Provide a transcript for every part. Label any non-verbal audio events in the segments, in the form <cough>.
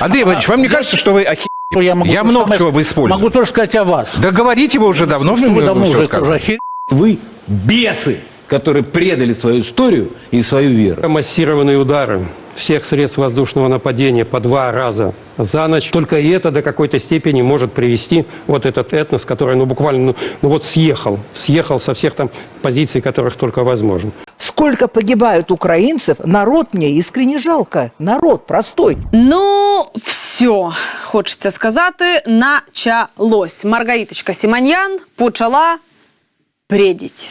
Андрей Иванович, вам не кажется, что вы охи... Я, могу то же много самое- чего вы используете. Могу тоже сказать о вас. Да говорите вы уже давно, что вы мне давно все уже тоже сказано. охе- Вы бесы, Которые предали свою историю и свою веру. Массированные удары всех средств воздушного нападения по два раза за ночь. Только и это до какой-то степени может привести вот этот этнос, который ну, буквально ну, ну вот съехал, съехал со всех там позиций, которых только возможно. Сколько погибают украинцев, народ мне искренне жалко. Народ простой. Ну, все, хочеться сказати, началось. Маргариточка Сіманьян почала бредіть.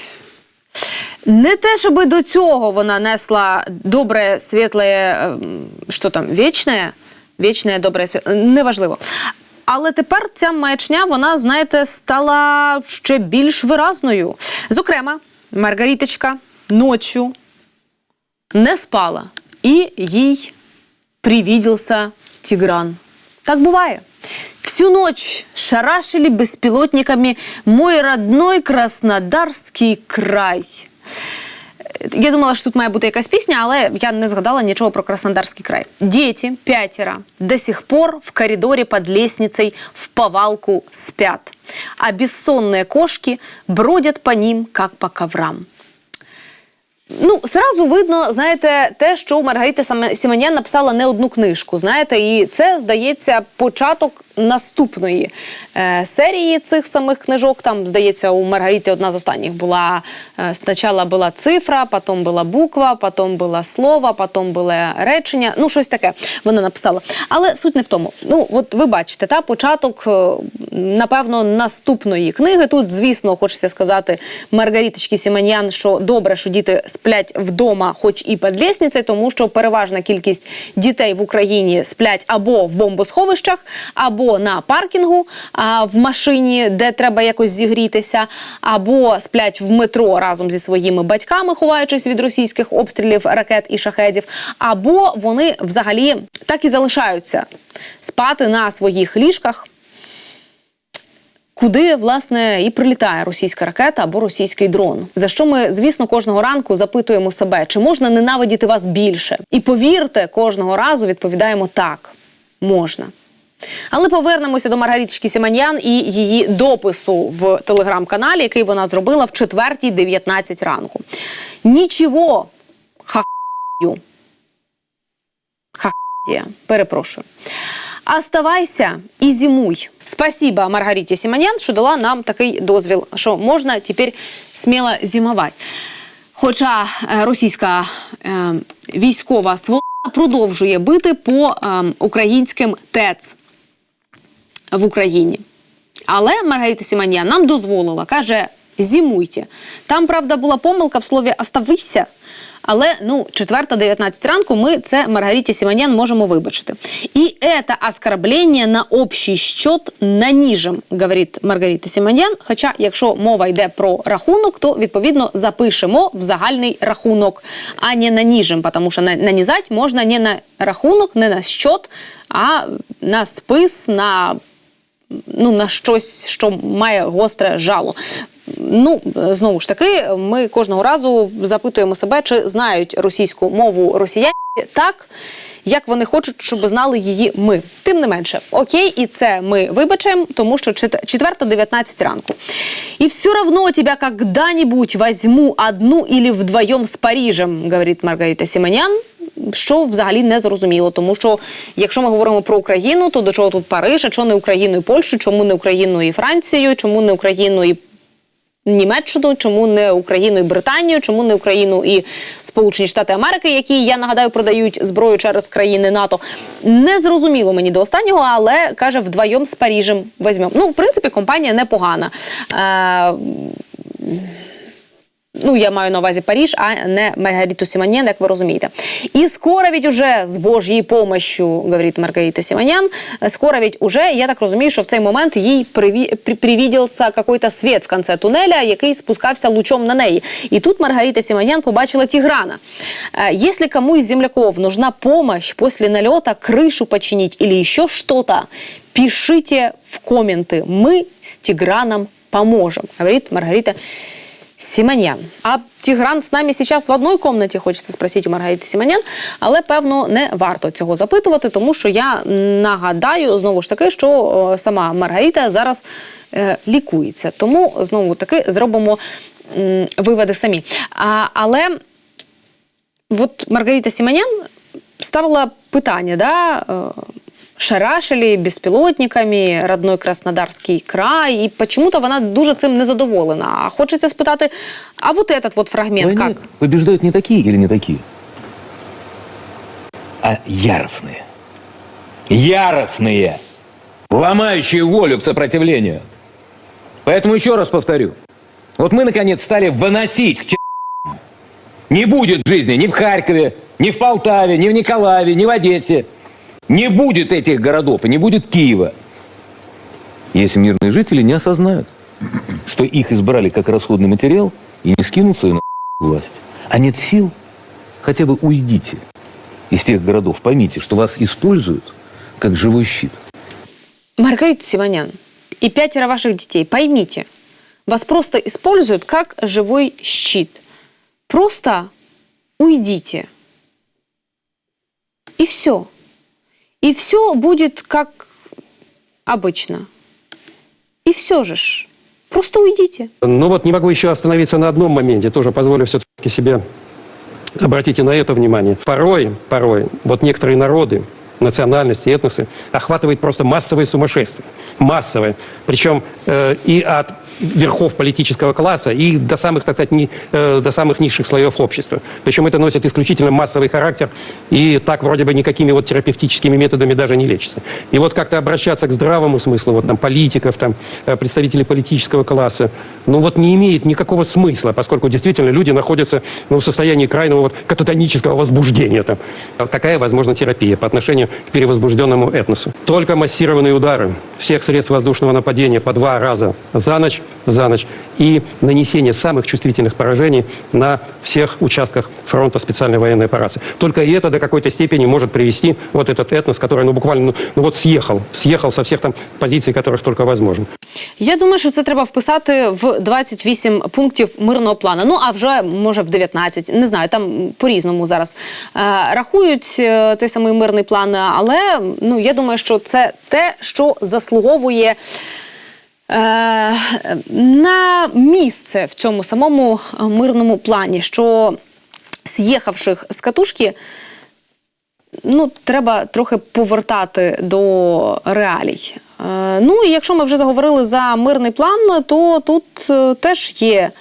Не те, щоб до цього вона несла добре, світле, ем, що там, вічне, вічне, добре, світле, неважливо. Але тепер ця маячня, вона, знаєте, стала ще більш виразною. Зокрема, Маргариточка ночью не спала, і їй привиделся Тигран. Так бывает. Всю ночь шарашили беспилотниками мой родной Краснодарский край. Я думала, що тут має бути якась пісня, але я не згадала нічого про Краснодарський край. Дети, пятеро, до сих пор в коридоре под лестницей в повалку спят. А бессонные кошки бродят по ним, как по коврам. Ну, зразу видно, знаєте, те, що Маргарита Саме- написала не одну книжку. Знаєте, і це здається початок наступної е, серії цих самих книжок. Там, здається, у Маргарити одна з останніх була е, спочатку була цифра, потім була буква, потім було слово, потім було речення. Ну, щось таке вона написала. Але суть не в тому. Ну, от ви бачите, та початок, е, напевно, наступної книги. Тут, звісно, хочеться сказати Маргариточки Сіманян, що добре, що діти сплять вдома, хоч і під лісницею, тому що переважна кількість дітей в Україні сплять або в бомбосховищах, або на паркінгу а, в машині, де треба якось зігрітися, або сплять в метро разом зі своїми батьками, ховаючись від російських обстрілів, ракет і шахедів, або вони взагалі так і залишаються спати на своїх ліжках куди власне і прилітає російська ракета або російський дрон. За що ми, звісно, кожного ранку запитуємо себе, чи можна ненавидіти вас більше? І повірте, кожного разу відповідаємо так, можна. Але повернемося до Маргариточки Сіманьян і її допису в телеграм-каналі, який вона зробила в 4.19 ранку. Нічого хахаю. Хахає, перепрошую. Оставайся і зимуй. Спасибо Маргариті Сіманян, що дала нам такий дозвіл, що можна тепер сміло зимувати. Хоча е, російська е, військова сволота продовжує бити по е, українським ТЕЦ в Україні. Але Маргарита Сіманян нам дозволила, каже, зимуйте. Там, правда, була помилка в слові «оставися», але ну, 4-19 ранку ми це Маргариті Сіманян можемо вибачити. І це оскорблення на общий счет нанижем, говорить Маргарита Сіманян. Хоча, якщо мова йде про рахунок, то відповідно запишемо в загальний рахунок, а не нанижем, тому що на- нанізати можна не на рахунок, не на счет, а на спис, на ну, на щось, що має гостре жало. Ну, знову ж таки, ми кожного разу запитуємо себе, чи знають російську мову росіяни так, як вони хочуть, щоб знали її ми. Тим не менше, окей, і це ми вибачаємо, тому що 4.19 ранку. І все равно тебя когда-нибудь возьму одну или вдвоем з Парижем, говорить Маргарита Сіманян. Що взагалі не зрозуміло, тому що якщо ми говоримо про Україну, то до чого тут Париж, а чого не Україну і Польщу, чому не Україну і Францію, чому не Україну і Німеччину, чому не Україну і Британію, чому не Україну і Сполучені Штати Америки, які я нагадаю продають зброю через країни НАТО. Не зрозуміло мені до останнього, але каже, вдвоєм з Парижем візьмемо. Ну, в принципі, компанія непогана. Е, Ну, я маю на увазі Париж, а не Маргариту Симоньян, як ви розумієте. І скоро ведь уже з Божьей помощью, говорить Маргарита Симоньян, скоро ведь уже, я так розумію, що в цей момент їй приві- при- привідівся какой-то світ в кінці тунеля, який спускався лучом на неї. І тут Маргарита Симоньян побачила Тиграна. Э, Если кому из земляков нужна помощь после налета, крышу починить или еще что-то, пишите в комменты. Мы с Тиграном поможем, говорит Маргарита Симоньян. А Тигран с нами сейчас в одной комнаті, хочеться спросити у Маргарити Симонян, але певно не варто цього запитувати, тому що я нагадаю знову ж таки, що сама Маргарита зараз е, лікується. Тому знову таки зробимо м, виводи самі. А, але вот Маргарита Симонян ставила питання, да, э, шарашили безпілотниками родной Краснодарський край, і почему-то вона дуже цим не задоволена. А хочеться спитати, а вот этот вот фрагмент войне как? побеждают не такие или не такие, а яростные. Яростные, ломающие волю к сопротивлению. Поэтому еще раз повторю. Вот мы, наконец, стали выносить к. Не будет жизни ни в Харькове, ни в Полтаве, ни в Николаеве, ни в Одессе. Не будет этих городов и не будет Киева. Если мирные жители не осознают, что их избрали как расходный материал и не скинутся на власть. А нет сил, хотя бы уйдите из тех городов. Поймите, что вас используют как живой щит. Маргарита Симонян и пятеро ваших детей, поймите, вас просто используют как живой щит. Просто уйдите. И все. И все будет как обычно. И все же ж. Просто уйдите. Ну вот не могу еще остановиться на одном моменте, тоже позволю все-таки себе обратите на это внимание. Порой, порой, вот некоторые народы, национальности, этносы охватывает просто массовое сумасшествие. Массовое. Причем э, и от верхов политического класса, и до самых, так сказать, ни- э, до самых низших слоев общества. Причем это носит исключительно массовый характер, и так вроде бы никакими вот терапевтическими методами даже не лечится. И вот как-то обращаться к здравому смыслу, вот там политиков, там э, представителей политического класса, ну вот не имеет никакого смысла, поскольку действительно люди находятся ну, в состоянии крайнего вот кататонического возбуждения. Там. Какая возможна терапия по отношению к перевозбужденному этносу? Только массированные удары всех средств воздушного нападения по два раза за ночь, за ночь и нанесение самых чувствительных поражений на всех участках фронта специальной военной операции. Только и это до какой-то степени может привести вот этот этнос, который ну, буквально ну, ну вот съехал, съехал со всех там позиций, которых только возможно. Я думаю, що це треба вписати в 28 пунктів мирного плану. Ну а вже може в 19, не знаю, там по-різному зараз е, рахують е, цей самий мирний план. Але ну я думаю, що це те, що заслуговує. е, На місце в цьому самому мирному плані, що з'їхавших з катушки ну, треба трохи повертати до реалій. Е, ну і якщо ми вже заговорили за мирний план, то тут е, теж є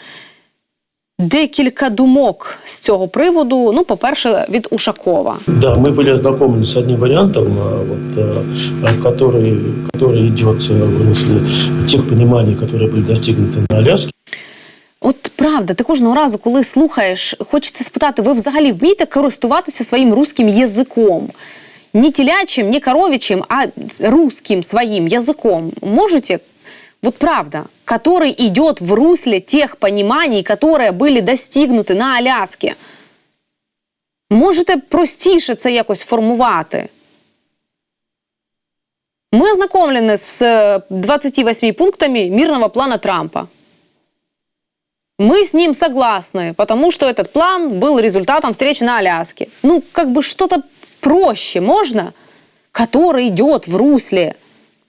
декілька думок з цього приводу. Ну, по-перше, від Ушакова. Да, мы были ознакомлены с одним вариантом, а, вот, а, который, который идет э, в русле тех пониманий, которые были достигнуты на Аляске. От правда, ти кожного разу, коли слухаєш, хочеться спитати, ви взагалі вмієте користуватися своїм руським язиком? Не телячим, не коровичим, а русским своим языком. Можете? Вот правда, который идет в русле тех пониманий, которые были достигнуты на Аляске. Можете простіше це якось формувати? Ми ознакомлені з е, 28 пунктами мирного плана Трампа. Мы с ним согласны, потому что этот план был результатом встречи на Аляске. Ну, как бы что-то проще можно, который идет в русле.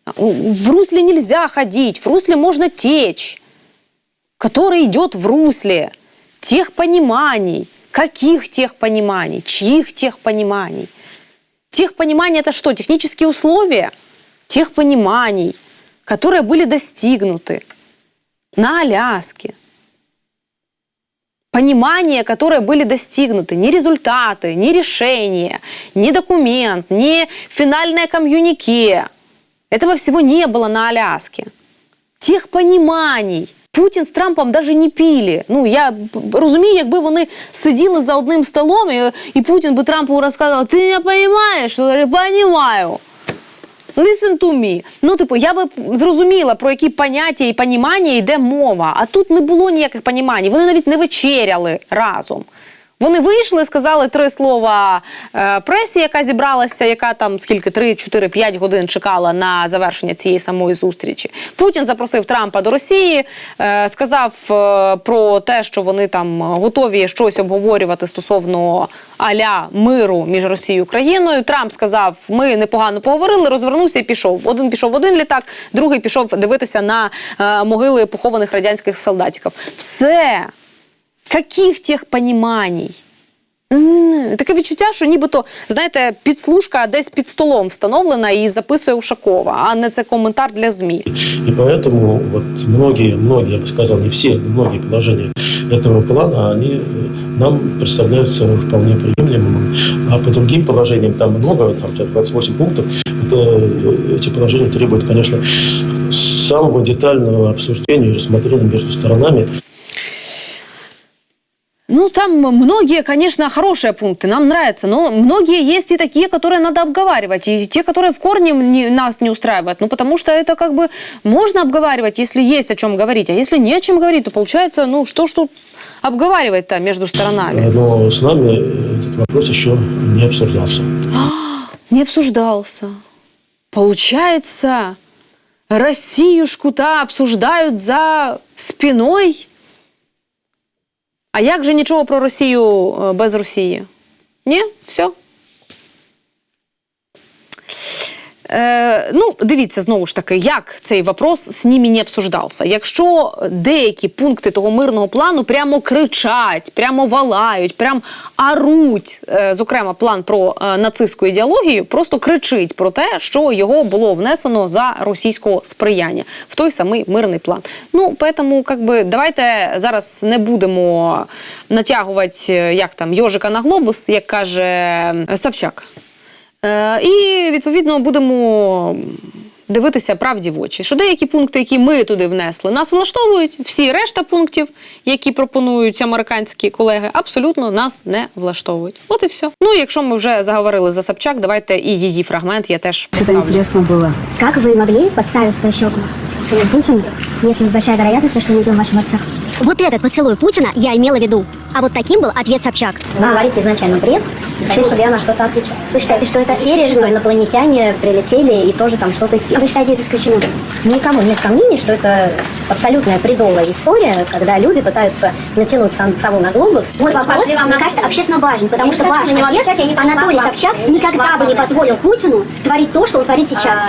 В русле нельзя ходить, в русле можно течь. Который идет в русле тех пониманий. Каких тех пониманий? Чьих тех пониманий? Тех пониманий это что? Технические условия? Тех пониманий, которые были достигнуты на Аляске понимания, которые были достигнуты, ни результаты, ни решения, ни документ, ни финальное коммюнике. Этого всего не было на Аляске. Тех пониманий. Путін з Трампом даже не пили. Ну, я розумію, якби вони сиділи за одним столом, і, і Путін би Трампу розказав, ти не розумієш? Я розумію. Listen to me. Ну, типу, я би зрозуміла, про які поняття і понімання йде мова. А тут не було ніяких понімань. Вони навіть не вечеряли разом. Вони вийшли, сказали три слова е, пресі, яка зібралася, яка там скільки 3, 4, 5 годин чекала на завершення цієї самої зустрічі. Путін запросив Трампа до Росії, е, сказав е, про те, що вони там готові щось обговорювати стосовно аля миру між Росією і Україною. Трамп сказав: ми непогано поговорили, розвернувся і пішов. Один пішов в один літак, другий пішов дивитися на могили похованих радянських солдатиків. Все. Каких тих поніманій? М, Таке відчуття, що нібито, знаєте, підслужка десь під столом встановлена і записує Ушакова, а не це коментар для ЗМІ. И поэтому вот многие, многие, я бы сказал, не все, но многие положения этого плана, они э, нам представляются вполне приемлемыми. А по другим положениям, там много, там 28 пунктов, это, э, эти положения требуют, конечно, самого детального обсуждения и рассмотрения между сторонами. Ну, там многие, конечно, хорошие пункты, нам нравятся, но многие есть и такие, которые надо обговаривать, и те, которые в корне не- нас не устраивают. Ну, потому что это как бы можно обговаривать, если есть о чем говорить, а если не о чем говорить, то получается, ну, что ж тут обговаривать-то между сторонами? Но с нами этот вопрос еще не обсуждался. Не обсуждался. Получается, Россиюшку-то обсуждают за спиной. А як же нічого про Росію е, без Росії? Ні? Все. Е, ну, дивіться знову ж таки, як цей вопрос з ними не обсуждався. Якщо деякі пункти того мирного плану прямо кричать, прямо валають, прямо аруть, е, зокрема, план про е, нацистську ідеологію, просто кричить про те, що його було внесено за російського сприяння в той самий мирний план. Ну, поэтому, как би, давайте зараз не будемо натягувати, е, як там, йожика на глобус, як каже е, Собчак. Е, і відповідно будемо дивитися правді в очі. Що деякі пункти, які ми туди внесли, нас влаштовують. Всі решта пунктів, які пропонують американські колеги, абсолютно нас не влаштовують. От і все. Ну, якщо ми вже заговорили за Собчак, давайте і її фрагмент я теж Что-то поставлю. интересно было. Как вы могли подставить свою щеку поцелуй Путину, если есть большая вероятность, что не был вашим отцом? Вот этот поцелуй Путина я имела в виду. А вот таким был ответ Собчак. Вы говорите изначально бред, и хотите, чтобы я на что-то отвечала. Вы считаете, что это серия, что инопланетяне прилетели и тоже там что-то сделали? Вы считаете это исключено? Никому нет сомнений, что это абсолютная бредовая история, когда люди пытаются натянуть сам сову на глобус. Мой вопрос, вам мне кажется, общественно важен, потому что ваш отец, Анатолий. Собчак, никогда бы не позволил Путину творить то, что он творит сейчас.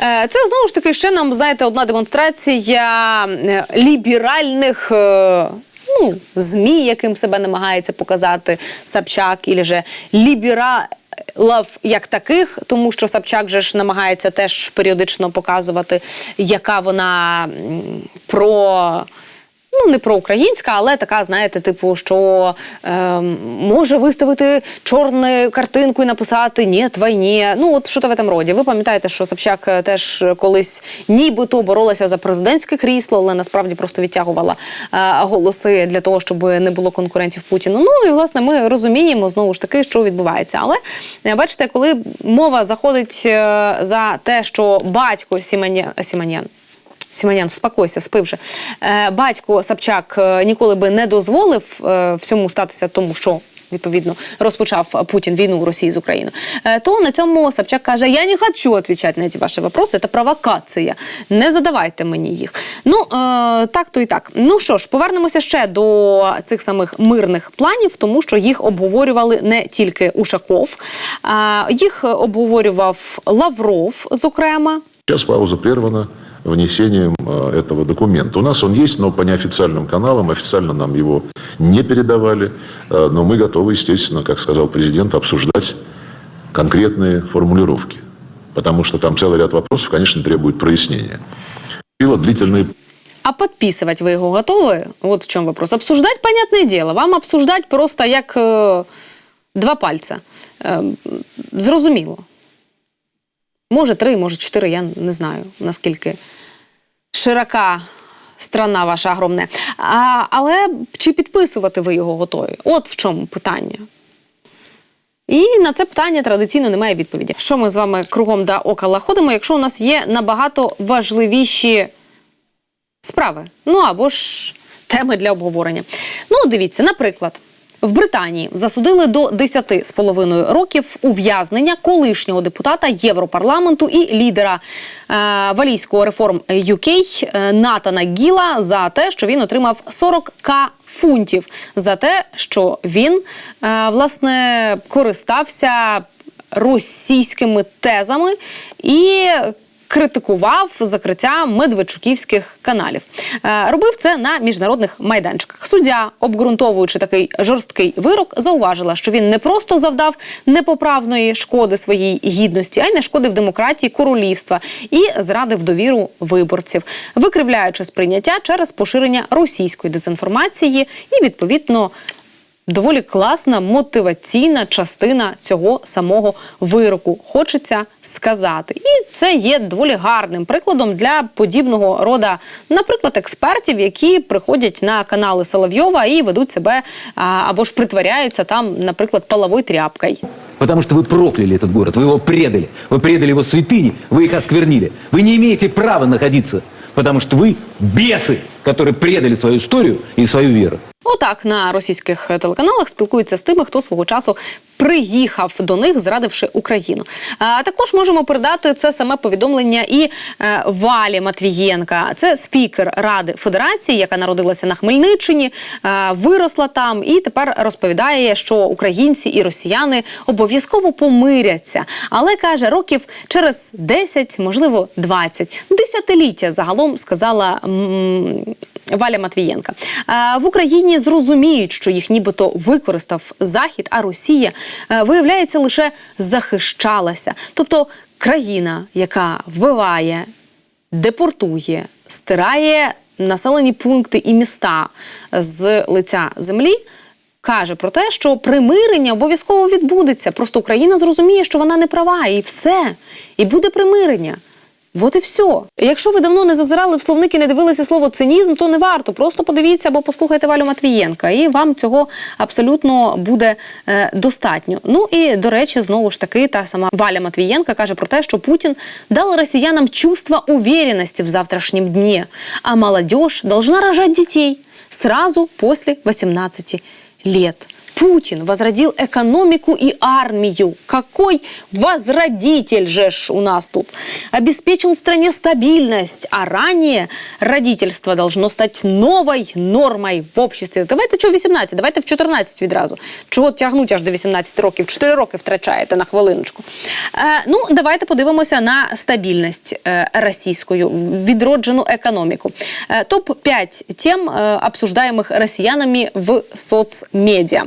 Е, Це знову ж таки ще нам, знаєте, одна демонстрація е, ліберальних. е, Ну, ЗМІ, яким себе намагається показати Собчак, і же лібералів як таких, тому що Собчак же ж намагається теж періодично показувати, яка вона про. Ну, не проукраїнська, але така, знаєте, типу, що е, може виставити чорну картинку і написати «Ні, війні». Ну, от що то в этом роді. Ви пам'ятаєте, що Собчак е, теж колись нібито боролася за президентське крісло, але насправді просто відтягувала е, голоси для того, щоб не було конкурентів Путіну. Ну і власне ми розуміємо знову ж таки, що відбувається. Але е, бачите, коли мова заходить е, за те, що батько Сіманян, Сіманян Сіманян, спокойся, спи вже. Е, батько Собчак е, ніколи би не дозволив е, всьому статися тому, що. Відповідно, розпочав Путін війну Росії з Україною. Е, То на цьому Собчак каже: Я не хочу відповідати на ці ваші вопроси, це провокація. Не задавайте мені їх. Ну е, так то і так. Ну що ж, повернемося ще до цих самих мирних планів, тому що їх обговорювали не тільки Ушаков, а їх обговорював Лавров, зокрема. Сейчас пауза прервана внесением э, этого документа. У нас он есть, но по неофициальным каналам, официально нам его не передавали, Э, но мы готовы, естественно, как сказал президент, обсуждать конкретные формулировки, потому что там целый ряд вопросов, конечно, требует прояснения. Было длительные А подписывать вы его готовы? Вот в чем вопрос. Обсуждать, понятное дело. Вам обсуждать просто як е, два пальця. Е, зрозуміло. Може три, може чотири, я не знаю, наскільки широка страна ваша огромна. А, але чи підписувати ви його готові? От в чому питання. І на це питання традиційно немає відповіді. Що ми з вами кругом да окола ходимо, якщо у нас є набагато важливіші справи. Ну або ж теми для обговорення. Ну, дивіться, наприклад, В Британії засудили до 10 з половиною років ув'язнення колишнього депутата Європарламенту і лідера е, валійського реформ UK е, Натана Гіла за те, що він отримав 40к фунтів. За те, що він е, власне користався російськими тезами і критикував закриття медведчуківських каналів. Е, Робив це на міжнародних майданчиках. Суддя, обґрунтовуючи такий жорсткий вирок, зауважила, що він не просто завдав непоправної шкоди своїй гідності, а й не шкодив демократії королівства і зрадив довіру виборців, викривляючи сприйняття через поширення російської дезінформації і відповідно доволі класна мотиваційна частина цього самого вироку. Хочеться сказати, і це є доволі гарним прикладом для подібного рода, наприклад, експертів, які приходять на канали Соловйова і ведуть себе а, або ж притворяються там, наприклад, половою тряпкою. Потому что вы прокляли этот город, вы его предали. Вы предали его святыни, вы их осквернили. Вы не имеете права находиться, потому что вы бесы, которые предали свою историю и свою веру. Отак на російських телеканалах спілкуються з тими, хто свого часу приїхав до них, зрадивши Україну. А також можемо передати це саме повідомлення і е, Валі Матвієнка. Це спікер Ради Федерації, яка народилася на Хмельниччині, е, виросла там і тепер розповідає, що українці і росіяни обов'язково помиряться. Але каже, років через 10, можливо, 20, десятиліття загалом сказала. м, Валя Матвієнка Е, в Україні зрозуміють, що їх нібито використав Захід, а Росія е, виявляється лише захищалася. Тобто країна, яка вбиває, депортує, стирає населені пункти і міста з лиця землі. Каже про те, що примирення обов'язково відбудеться. Просто Україна зрозуміє, що вона не права, і все. І буде примирення. От і все. Якщо ви давно не зазирали в словник і не дивилися слово цинізм, то не варто. Просто подивіться або послухайте Валю Матвієнка, і вам цього абсолютно буде е, достатньо. Ну і до речі, знову ж таки, та сама Валя Матвієнка каже про те, що Путін дав росіянам чувство уверенности в завтрашнем дне, а молодежь должна рожать детей сразу после 18 лет. Путин возродил экономику и армию. Какой возродитель же ж у нас тут. Обеспечил стране стабильность, а ранее родительство должно стать новой нормой в обществі. Давайте чого 18, давайте в 14 відразу. Чого тягнуть аж до 18 років? 4 роки втрачаєте на хвилиночку. Е, ну, давайте подивимося на стабільність е, російською, відроджену економіку. Е, Топ-5 тем, е, обсуждаемых россиянами в соцмедіа.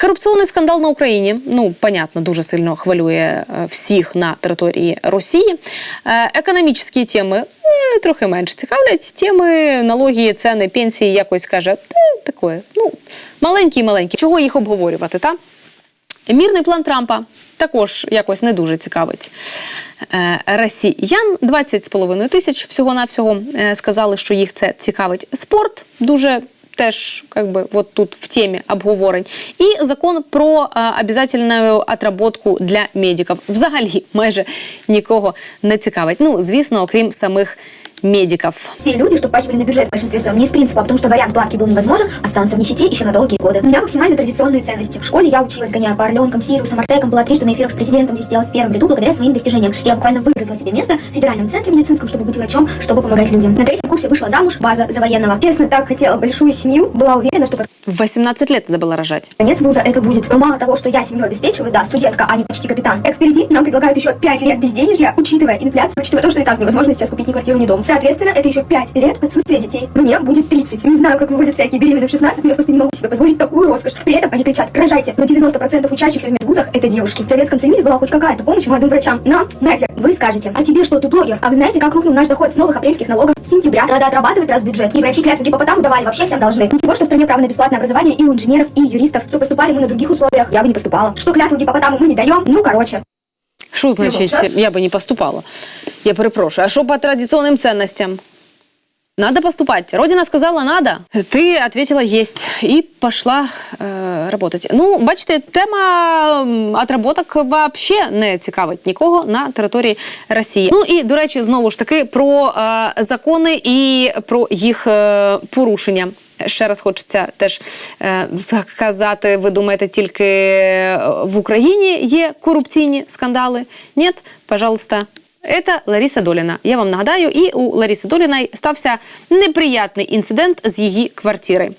Корупційний скандал на Україні, ну, понятно, дуже сильно хвилює е, всіх на території Росії. Е, Економічні теми е, трохи менше цікавлять. Теми налоги, ціни, пенсії якось каже, та таке, ну, маленькі-маленькі. Чого їх обговорювати, та? Мірний план Трампа також якось не дуже цікавить росіян. 20,5 тисяч всього-навсього е, сказали, що їх це цікавить. Спорт дуже теж как би, вот тут в темі обговорень. І закон про е, обязательну отработку для медиків. Взагалі майже нікого не цікавить. Ну, звісно, окрім самих медиків. Все люди, что впахивали на бюджет в большинстве своем, не из принципа, а потому что вариант платки был невозможен, останутся в нищете еще на долгие годы. У меня максимально традиционные ценности. В школе я училась, гоняя по Орленкам, Сириусам, Артекам, была трижды на эфирах с президентом, здесь делала в первом ряду благодаря своим достижениям. Я буквально выгрызла себе место в федеральном центре медицинском, чтобы быть врачом, чтобы помогать людям. На третьем курсе вышла замуж, база за военного. Честно, так хотела большую семью, была уверена, что В 18 лет надо было рожать. Конец вуза это будет. Но мало того, что я семью обеспечиваю, да, студентка, а не почти капитан. Как впереди нам предлагают еще 5 лет безденежья, учитывая инфляцию, учитывая то, что и так невозможно сейчас купить ни квартиру, ни дом. Соответственно, это еще 5 лет отсутствия детей. Мне будет 30. Не знаю, как вывозят всякие беременные в 16, но я просто не могу себе позволить такую роскошь. При этом они кричат, рожайте. Но 90% учащихся в медвузах это девушки. В Советском Союзе была хоть какая-то помощь молодым врачам. Нам, Надя, вы скажете, а тебе что, ты блогер? А вы знаете, как рухнул наш доход с новых апрельских налогов с сентября? Надо отрабатывать раз бюджет. И врачи клятвы гипопотаму давали, вообще всем должны. Ничего, что в стране право на бесплатное образование и у инженеров, и юристов. Что поступали мы на других условиях, я бы не поступала. Что клятву гипопотаму мы не даем, ну короче. Що значить, я би не поступала? Я перепрошую. А що по традиційним цінностям? Надо поступать. Родина сказала надо. Ти ответила есть і пошла е, работать. Ну, бачите, тема отработок вообще не цікавить нікого на території Росії. Ну і до речі, знову ж таки про е, закони і про їх е, порушення. ще раз хочеться теж е, сказати, ви думаєте, тільки е, в Україні є корупційні скандали? Ні, пожалуйста. Це Лариса Доліна. Я вам нагадаю, і у Ларіси Доліної стався неприятний інцидент з її квартири.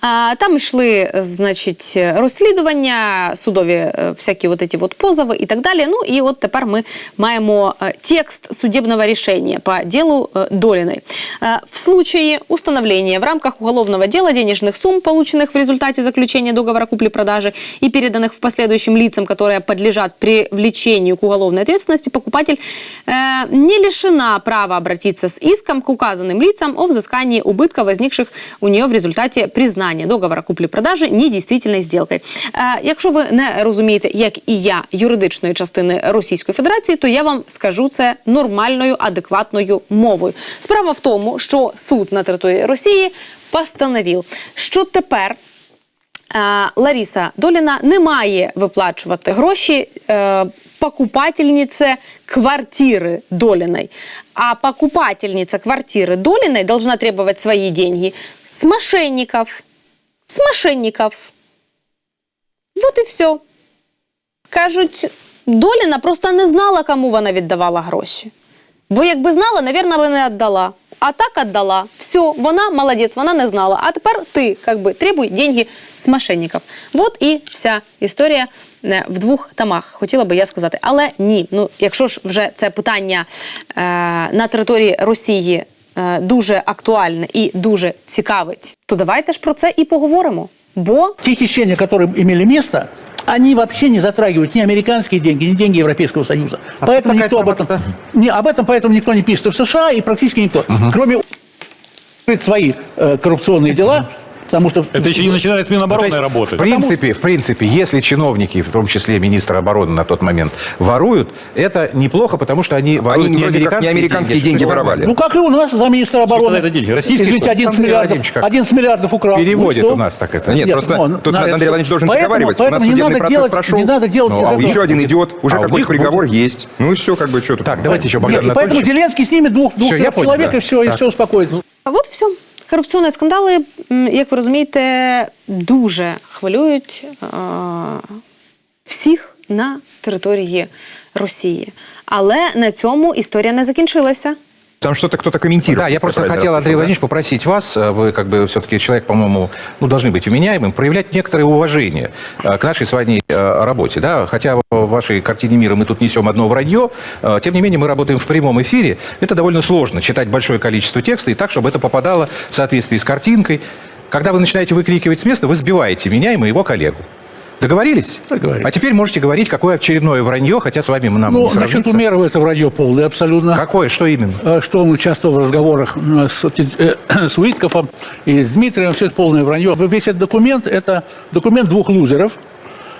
А, Там йшли, значить, розслідування, судові е, всякі вот эти вот позови і так далі. Ну і от тепер ми маємо е, текст судебного рішення по делу э, Долиной. Э, В случае установления в рамках уголовного дела денежных сумм, полученных в результате заключения договора купли-продажи и переданных в последующем лицам, которые подлежат привлечению к уголовной ответственности, покупатель э, не лишена права обратиться с иском к указанным лицам о взыскании убытков, возникших у нее в результаті признання договора куплі-продажі недійствительною сделкою. Е, якщо ви не розумієте, як і я, юридичної частини Російської Федерації, то я вам скажу це нормальною, адекватною мовою. Справа в тому, що суд на території Росії постановив, що тепер Лариса Доліна не має виплачувати гроші е, покупательнице квартиры Долиной. А покупательница квартиры Долиной должна требовать свои деньги с мошенников. С мошенников. Вот і все. Кажуть, Доліна просто не знала, кому вона віддавала гроші. Бо якби знала, навірно, би не віддала. А так віддала. Все, вона молодець, вона не знала. А тепер ти, как би, требуй деньги з мошенників. Вот і вся історія е, в двох томах, хотіла би я сказати. Але ні, ну якщо ж вже це питання е, на території Росії дуже актуальне і дуже цікавить, то давайте ж про це і поговоримо. Бо Те хищения, которые имели место, они вообще не затрагивают ни американские деньги, ни деньги Европейского Союза. поэтому такая никто об этом, информация? не, об этом поэтому никто не пишет и в США, и практически никто. Кроме свои э, коррупционные дела, потому что... Это еще не начинает с Минобороны есть, работать. В принципе, в принципе, если чиновники, в том числе министр обороны на тот момент, воруют, это неплохо, потому что они воруют не американские, деньги, воровали. Ну, как и у нас замминистра Что обороны. это деньги? Российские, Извините, что ли? 11 Андрей миллиардов, Владимирович как? 11 миллиардов украл. Ну Переводит что? у нас так это. Нет, просто ну, тут Андрей Владимирович должен поэтому- договаривать. У нас поэтому не судебный надо процесс делать- прошел. не надо делать Ну, а этого- еще один идет. Уже А какой-то приговор будет- есть. Ну и все, как бы, что тут. Так, давайте еще, Нет, Богдан поэтому. Зеленский снимет двух, двух человек, и все, и все успокоится. А от все. Корупційні скандали, як ви розумієте, дуже хвилюють е- всіх на території Росії. Але на цьому історія не закінчилася. Там что-то кто-то комментирует. Да, я просто хотел? Андрей Владимирович, попросить вас, э, вы как бы все-таки человек, по-моему, ну, должны быть вменяемым, проявлять некоторое уважение э, к нашей с вами э, работе. Да? Хотя в вашей картине мира мы тут несем одно вранье, тем не менее мы работаем в прямом эфире. Это довольно сложно, читать большое количество текста и так, чтобы это попадало в соответствии с картинкой. Когда вы начинаете выкрикивать с места, вы сбиваете меня и моего коллегу. Договорились? Договорились. А теперь можете говорить, какое очередное вранье, хотя с вами нам Ну, не насчет сравнится. Умерова это вранье полное абсолютно. Какое? Что именно? Э, Что он участвовал в разговорах э, с, э, <clears throat> с Уиткофом и с Дмитрием, все это полное вранье. Весь этот документ – это документ двух лузеров,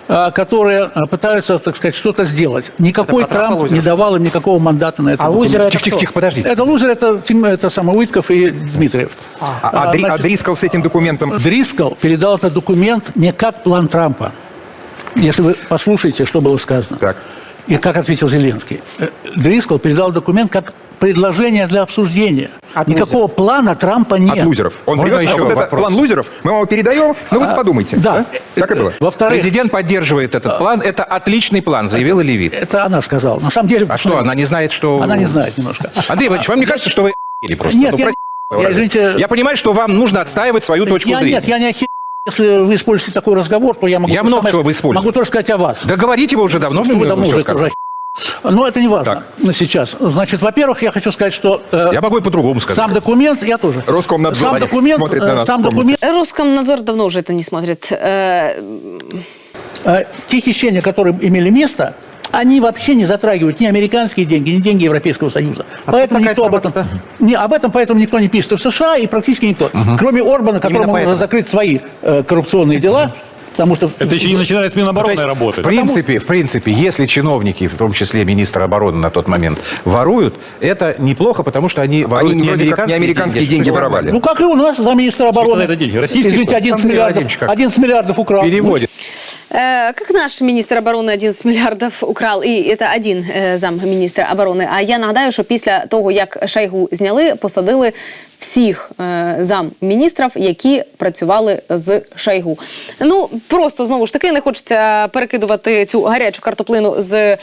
которые э, пытаются, так сказать, что-то сделать. Никакой Трамп лузер? не давал им никакого мандата на это. А лузеры это Тихо, тихо, тихо, подождите. Это лузер, это, это самый Уитков и Дмитриев. А, а Дри- а значит, Дрискал с этим документом... Дрискал передал этот документ не как план Трампа. Если вы послушаете, что было сказано. Так. И как ответил Зеленский. Э, Дрискал передал документ как предложение для обсуждения. Никакого плана Трампа нет. От лузеров. Он Можно берет еще вот этот вопрос? план лузеров, мы вам его передаем, ну вот подумайте. Да. Так и было. Во-вторых, Президент поддерживает этот план. Это отличный план, заявила Левит. это она сказала. На самом деле... А что, она не знает, что... Она не знает немножко. Андрей Иванович, вам не кажется, что вы просто? Нет, Ну, я- извините- Я понимаю, что вам нужно отстаивать свою точку я, зрения. нет, я не охер... Если вы используете такой разговор, то я могу... Я много самое- чего вы используете. Могу тоже сказать о вас. Да говорите вы уже давно, Что мне вы давно уже сказали. Но это не важно сейчас. Значит, во-первых, я хочу сказать, что... э, Я могу и по-другому сказать. Сам документ, я тоже. Роскомнадзор Сам документ, смотрит на э, нас, сам документ, Роскомнадзор давно уже это не смотрит. Э, э, те хищения, которые имели место, они вообще не затрагивают ни американские деньги, ни деньги Европейского Союза. поэтому такая никто об этом, не, об этом поэтому никто не пишет и в США, и практически никто. Кроме Орбана, которому поэтому. нужно закрыть свои э, коррупционные дела, потому что... Это еще не начинает Минобороны есть, работать. в принципе, в принципе, если чиновники, в том числе министр обороны на тот момент, воруют, это неплохо, потому что они воруют Они не американские, не американские деньги воровали. Ну, как и у нас замминистра обороны. это деньги? Российские, Извините, что ли? 11 Андрей миллиардов, Владимирович как? 11 миллиардов украл. Переводит. Э, как наш министр оборони 11 мільярдів украл, і це один е, зам міністра оборони. А я нагадаю, що після того, як Шойгу зняли, посадили всіх е, зам міністрів, які працювали з Шойгу. Ну просто знову ж таки не хочеться перекидувати цю гарячу картоплину з е,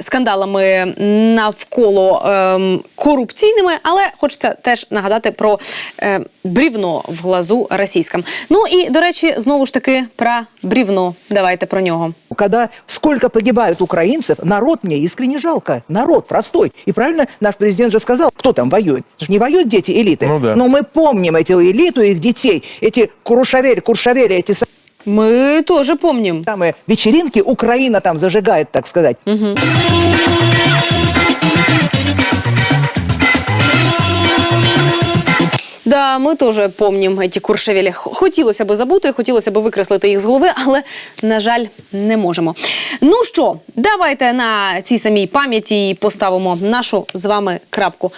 скандалами навколо ем, корупційними, але хочеться теж нагадати про е, брівно в глазу російському. Ну і до речі, знову ж таки про брівно. Давайте про нього. Когда сколько погибают украинцев, народ мне искренне жалко. Народ простой. И правильно наш президент же сказал, кто там воюет. Это же не воюют дети элиты. Ну да. Но мы помним эту элиту, их детей, эти курушавели, куршавели, эти Ми теж помним. самые вечеринки Украина там зажигает, так сказать. Да, ми теж помним ці куршевелі. Хотілося би забути, хотілося б викреслити їх з голови, але на жаль, не можемо. Ну що, давайте на цій самій пам'яті поставимо нашу з вами крапку.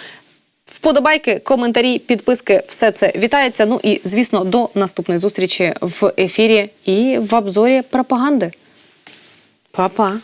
Вподобайки, коментарі, підписки, все це вітається. Ну і звісно, до наступної зустрічі в ефірі і в обзорі пропаганди. Па-па!